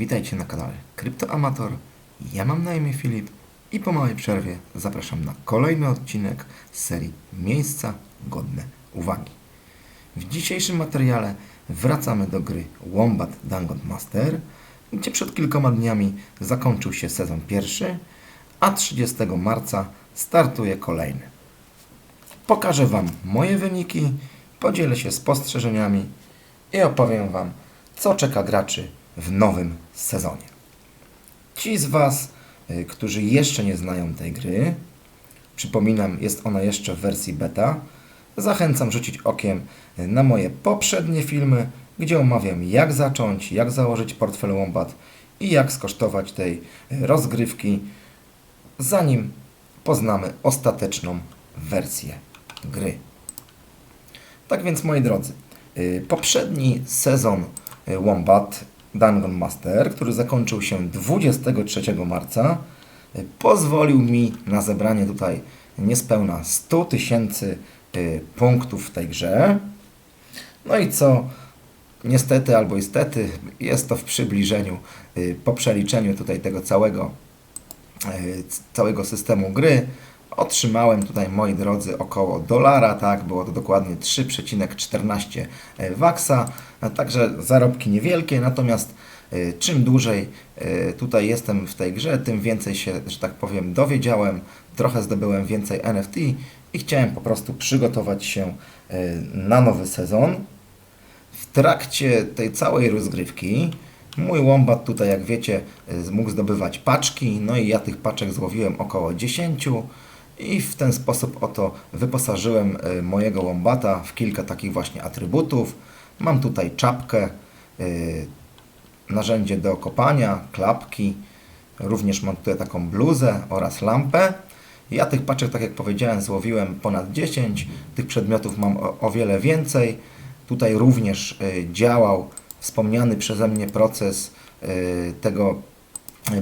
Witajcie na kanale Kryptoamator. Ja mam na imię Filip i po małej przerwie zapraszam na kolejny odcinek serii Miejsca godne uwagi. W dzisiejszym materiale wracamy do gry Wombat Dungeon Master, gdzie przed kilkoma dniami zakończył się sezon pierwszy, a 30 marca startuje kolejny. Pokażę Wam moje wyniki, podzielę się spostrzeżeniami i opowiem Wam, co czeka graczy w nowym sezonie. Ci z Was, y, którzy jeszcze nie znają tej gry, przypominam, jest ona jeszcze w wersji beta, zachęcam rzucić okiem na moje poprzednie filmy, gdzie omawiam jak zacząć, jak założyć portfel Wombat i jak skosztować tej y, rozgrywki, zanim poznamy ostateczną wersję gry. Tak więc, moi drodzy, y, poprzedni sezon Wombat Dungeon Master, który zakończył się 23 marca, y, pozwolił mi na zebranie tutaj niespełna 100 tysięcy y, punktów w tej grze. No i co? Niestety albo istety jest to w przybliżeniu y, po przeliczeniu tutaj tego całego całego systemu gry otrzymałem tutaj, moi drodzy, około dolara, tak, było to dokładnie 3,14 waksa, a także zarobki niewielkie, natomiast y, czym dłużej y, tutaj jestem w tej grze, tym więcej się, że tak powiem, dowiedziałem, trochę zdobyłem więcej NFT i chciałem po prostu przygotować się y, na nowy sezon. W trakcie tej całej rozgrywki mój Wombat tutaj, jak wiecie, mógł zdobywać paczki, no i ja tych paczek złowiłem około 10 i w ten sposób oto wyposażyłem mojego Wombata w kilka takich właśnie atrybutów. Mam tutaj czapkę, y, narzędzie do kopania, klapki, również mam tutaj taką bluzę oraz lampę. Ja tych paczek, tak jak powiedziałem, złowiłem ponad 10. Tych przedmiotów mam o, o wiele więcej. Tutaj również y, działał wspomniany przeze mnie proces y, tego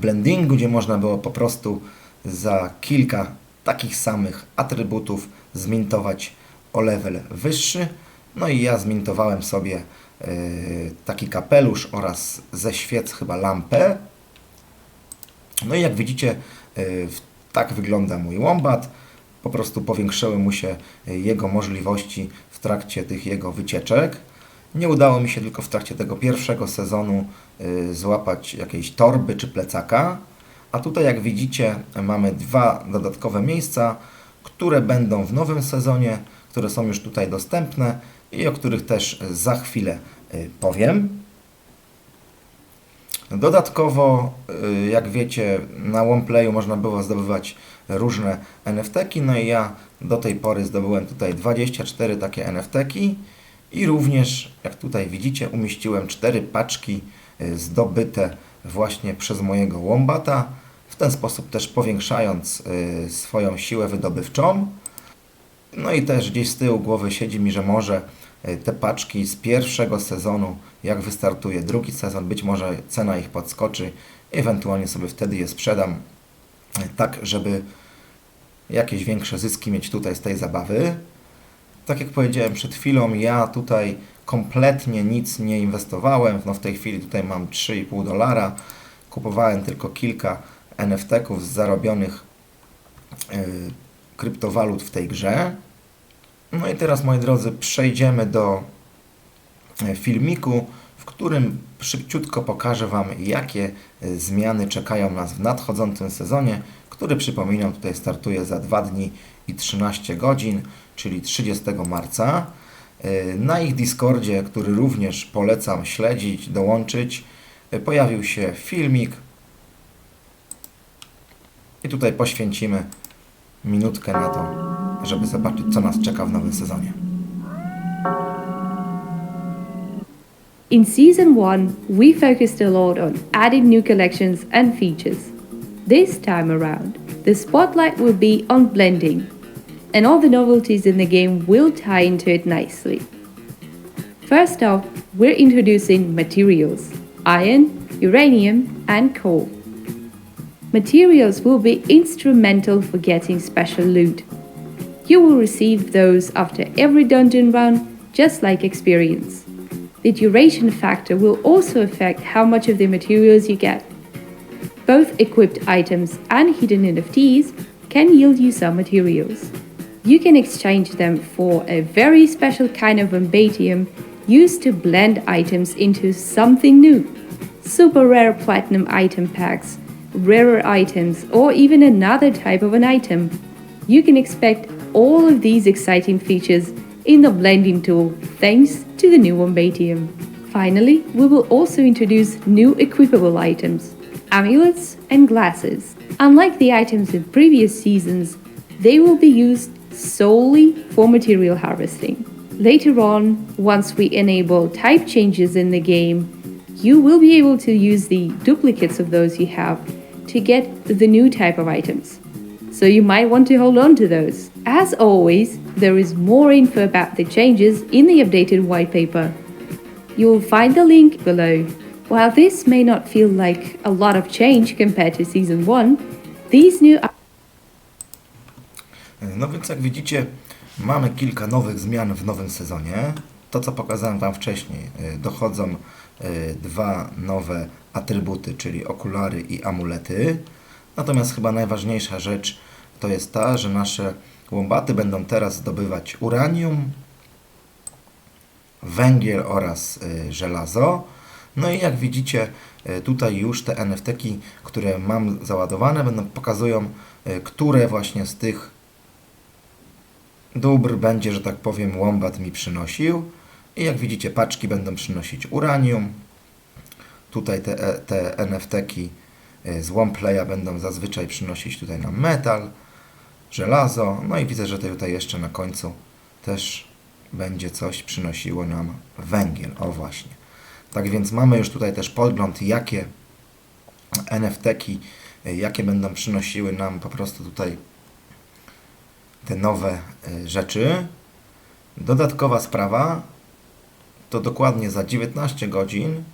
blendingu, gdzie można było po prostu za kilka takich samych atrybutów zmintować o level wyższy. No i ja zmintowałem sobie y, taki kapelusz oraz ze świec chyba lampę. No i jak widzicie, w- tak wygląda mój wombat. Po prostu powiększyły mu się y, jego możliwości w trakcie tych jego wycieczek. Nie udało mi się tylko w trakcie tego pierwszego sezonu złapać jakiejś torby czy plecaka. A tutaj, jak widzicie, mamy dwa dodatkowe miejsca, które będą w nowym sezonie, które są już tutaj dostępne i o których też y, za chwilę y, powiem. Dodatkowo, y, jak wiecie, na OnePlayu można było zdobywać różne NFT-ki, no i ja do tej pory zdobyłem tutaj 24 takie NFT-ki i również, jak tutaj widzicie, umieściłem 4 paczki zdobyte właśnie przez mojego Wombata, w ten sposób też powiększając swoją siłę wydobywczą. No i też gdzieś z tyłu głowy siedzi mi, że może y, te paczki z pierwszego sezonu, jak wystartuje drugi sezon, być może cena ich podskoczy, ewentualnie sobie wtedy je sprzedam, y, tak żeby jakieś większe zyski mieć tutaj z tej zabawy. Tak jak powiedziałem przed chwilą, ja tutaj kompletnie nic nie inwestowałem. No w tej chwili tutaj mam 3,5 dolara. Kupowałem tylko kilka NFT-ków z zarobionych y, kryptowalut w tej grze. No i teraz, moi drodzy, przejdziemy do e, filmiku, w którym szybciutko pokażę Wam, jakie e, zmiany czekają nas w nadchodzącym sezonie, który przypominam tutaj startuje za 2 dni i 13 godzin, czyli 30 marca. E, Na ich Discordzie, który również polecam śledzić, dołączyć, pojawił się filmik i tutaj poświęcimy minutkę na to, żeby zobaczyć, co nas czeka w nowym sezonie. In Season 1, we focused a lot on adding new collections and features. This time around, the spotlight will be on blending, and all the novelties in the game will tie into it nicely. First off, we're introducing materials iron, uranium, and coal. Materials will be instrumental for getting special loot. You will receive those after every dungeon run, just like experience. The duration factor will also affect how much of the materials you get. Both equipped items and hidden NFTs can yield you some materials. You can exchange them for a very special kind of Embatium used to blend items into something new. Super rare platinum item packs, rarer items, or even another type of an item. You can expect all of these exciting features in the blending tool thanks to the new Embatium. Finally, we will also introduce new equipable items, amulets and glasses. Unlike the items in previous seasons, they will be used solely for material harvesting. Later on, once we enable type changes in the game, you will be able to use the duplicates of those you have to get the new type of items. So you might want to hold on to those. As always, there is more info about the changes in the updated white paper. You'll find the link below. While this may not feel like a lot of change compared to season 1, these new No więc jak widzicie, mamy kilka nowych zmian w nowym sezonie. To, co pokazałem Wam wcześniej, y, dochodzą y, dwa nowe atrybuty, czyli okulary i amulety. Natomiast chyba najważniejsza rzecz to jest ta, że nasze łombaty będą teraz zdobywać uranium, węgiel oraz y, żelazo. No i jak widzicie, y, tutaj już te NFT-ki, które mam załadowane, będą pokazują, y, które właśnie z tych dóbr będzie, że tak powiem, łombat mi przynosił. I jak widzicie, paczki będą przynosić uranium. Tutaj te, e, te NFT-ki y, z Womplaya będą zazwyczaj przynosić tutaj nam metal, żelazo. No i widzę, że tutaj jeszcze na końcu też będzie coś przynosiło nam węgiel. O właśnie. Tak więc mamy już tutaj też podgląd, jakie NFT-ki, jakie będą przynosiły nam po prostu tutaj te nowe y, rzeczy. Dodatkowa sprawa to dokładnie za 19 godzin,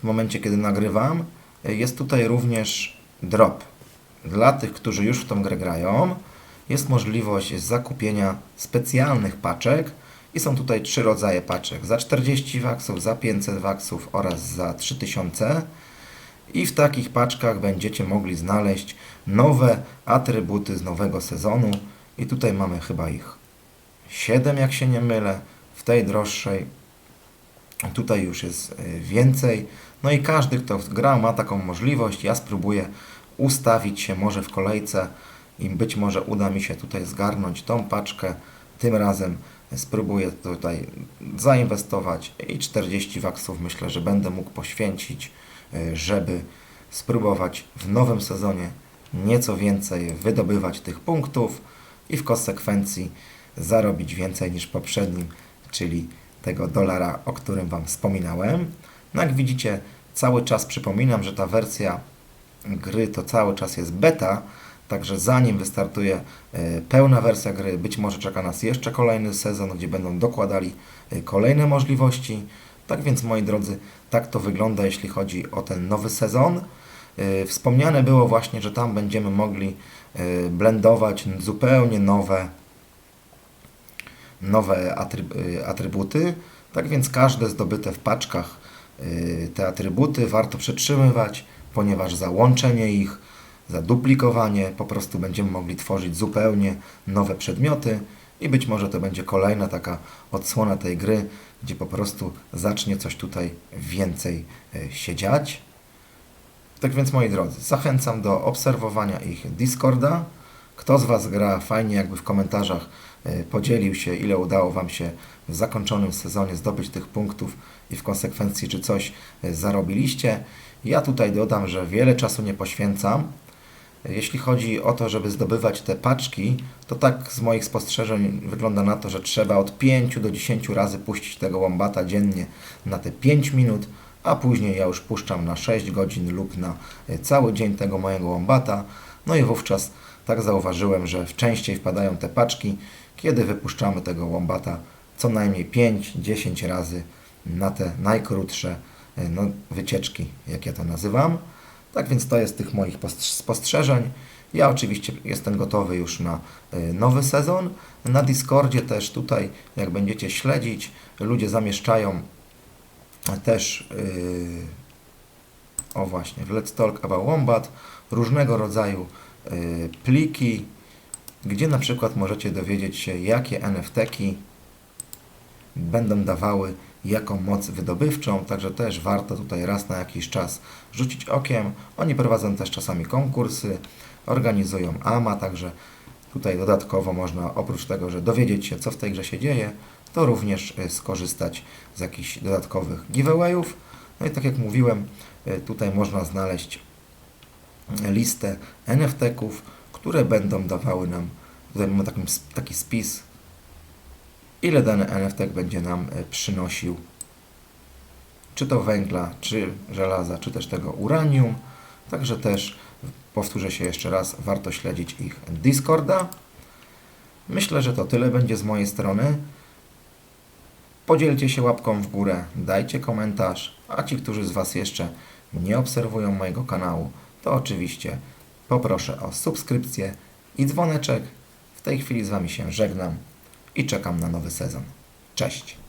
w momencie kiedy nagrywam, y, jest tutaj również drop. Dla tych, którzy już w tą grę grają, jest możliwość zakupienia specjalnych paczek i są tutaj trzy rodzaje paczek. Za 40 waksów, za 500 waksów oraz za 3000 i w takich paczkach będziecie mogli znaleźć nowe atrybuty z nowego sezonu i tutaj mamy chyba ich 7, jak się nie mylę, w tej droższej tutaj już jest y, więcej. No i każdy, kto grał, ma taką możliwość. Ja spróbuję ustawić się może w kolejce i być może uda mi się tutaj zgarnąć tą paczkę. Tym razem spróbuję tutaj zainwestować i 40 waksów myślę, że będę mógł poświęcić, y, żeby spróbować w nowym sezonie nieco więcej wydobywać tych punktów i w konsekwencji zarobić więcej niż poprzednim, czyli tego dolara, o którym Wam wspominałem. No jak widzicie, cały czas przypominam, że ta wersja gry to cały czas jest beta, także zanim wystartuje e, pełna wersja gry, być może czeka nas jeszcze kolejny sezon, gdzie będą dokładali e, kolejne możliwości. Tak więc, moi drodzy, tak to wygląda, jeśli chodzi o ten nowy sezon. E, Wspomniane było właśnie, że tam będziemy mogli blendować zupełnie nowe, nowe atryb- atrybuty. Tak więc każde zdobyte w paczkach te atrybuty warto przetrzymywać, ponieważ za łączenie ich, za duplikowanie po prostu będziemy mogli tworzyć zupełnie nowe przedmioty i być może to będzie kolejna taka odsłona tej gry, gdzie po prostu zacznie coś tutaj więcej y, się dziać. Tak więc moi drodzy, zachęcam do obserwowania ich Discorda. Kto z Was gra, fajnie jakby w komentarzach e, podzielił się, ile udało Wam się w zakończonym sezonie zdobyć tych punktów i w konsekwencji, czy coś e, zarobiliście. Ja tutaj dodam, że wiele czasu nie poświęcam. Jeśli chodzi o to, żeby zdobywać te paczki, to tak z moich spostrzeżeń wygląda na to, że trzeba od 5 do 10 razy puścić tego łombata dziennie na te 5 minut, a później ja już puszczam na 6 godzin lub na e, cały dzień tego mojego łombata. No i wówczas tak zauważyłem, że częściej wpadają te paczki, kiedy wypuszczamy tego łombata co najmniej 5-10 razy na te najkrótsze e, no, wycieczki, jak ja to nazywam. Tak więc to jest tych moich postrz- spostrzeżeń. Ja oczywiście jestem gotowy już na e, nowy sezon. Na Discordzie też tutaj, jak będziecie śledzić, ludzie zamieszczają też yy, o właśnie, w Let's Talk About Wombat różnego rodzaju yy, pliki, gdzie na przykład możecie dowiedzieć się, jakie NFT-ki będą dawały jaką moc wydobywczą, także też warto tutaj raz na jakiś czas rzucić okiem. Oni prowadzą też czasami konkursy, organizują AMA, także tutaj dodatkowo można oprócz tego, że dowiedzieć się co w tej grze się dzieje, to również y, skorzystać z jakichś dodatkowych giveawayów. No i tak jak mówiłem, y, tutaj można znaleźć y, listę NFT-ków, które będą dawały nam, tutaj mamy taki, taki spis ile dany NFT będzie nam e, przynosił, czy to węgla, czy żelaza, czy też tego uranium. Także też powtórzę się jeszcze raz, warto śledzić ich Discorda. Myślę, że to tyle będzie z mojej strony. Podzielcie się łapką w górę, dajcie komentarz, a ci, którzy z Was jeszcze nie obserwują mojego kanału, to oczywiście poproszę o subskrypcję i dzwoneczek. W tej chwili z Wami się żegnam i czekam na nowy sezon. Cześć!